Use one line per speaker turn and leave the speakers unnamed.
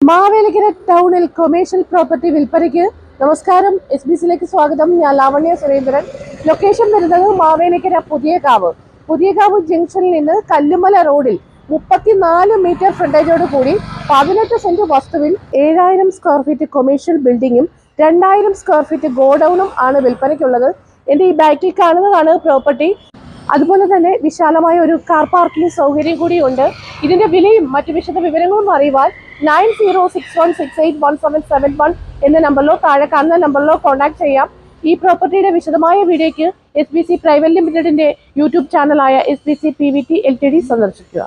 മാവേലിക്കര ടൗണിൽ commercial property വിൽപ്പനയ്ക്ക് നമസ്കാരം. എസ് ബി സിയിലേക്ക് സ്വാഗതം. ഞാൻ ലാവണ്യ സുരേന്ദ്രൻ. ലൊക്കേഷൻ വരുന്നത് മാവേലിക്കര പുതിയകാവ്. പുതിയകാവ് ജംഗ്ഷനിൽ നിന്ന് കല്ലുമല റോഡിൽ മുപ്പത്തിനാല് മീറ്റർ ഫ്രണ്ടേജോട് കൂടി പതിനെട്ട് സെന്റ് വസ്തുവിൽ ഏഴായിരം സ്ക്വയർ ഫീറ്റ് കൊമേഴ്ഷ്യൽ ബിൽഡിങ്ങും രണ്ടായിരം സ്ക്വയർ ഫീറ്റ് ഗോഡൌണും ആണ് വിൽപ്പനയ്ക്കുള്ളത്. എന്റെ ഈ ബാക്കിൽ കാണുന്നതാണ് പ്രോപ്പർട്ടി. അതുപോലെ തന്നെ വിശാലമായ ഒരു കാർ പാർക്കിംഗ് സൗകര്യം കൂടിയുണ്ട് ഇതിന്റെ വിലയും മറ്റു വിശദ വിവരങ്ങളും അറിയുവാൻ nine zero six one six eight one seven seven one എന്ന നമ്പറിലോ താഴെ കാണുന്ന നമ്പറിലോ കോൺടാക്ട് ചെയ്യാം. ഈ പ്രോപ്പർട്ടിയുടെ വിശദമായ വീഡിയോയ്ക്ക് എസ് ബി സി പ്രൈവറ്റ് ലിമിറ്റഡിന്റെ YouTube ചാനലായ S B C P V T L T D സന്ദർശിക്കുക.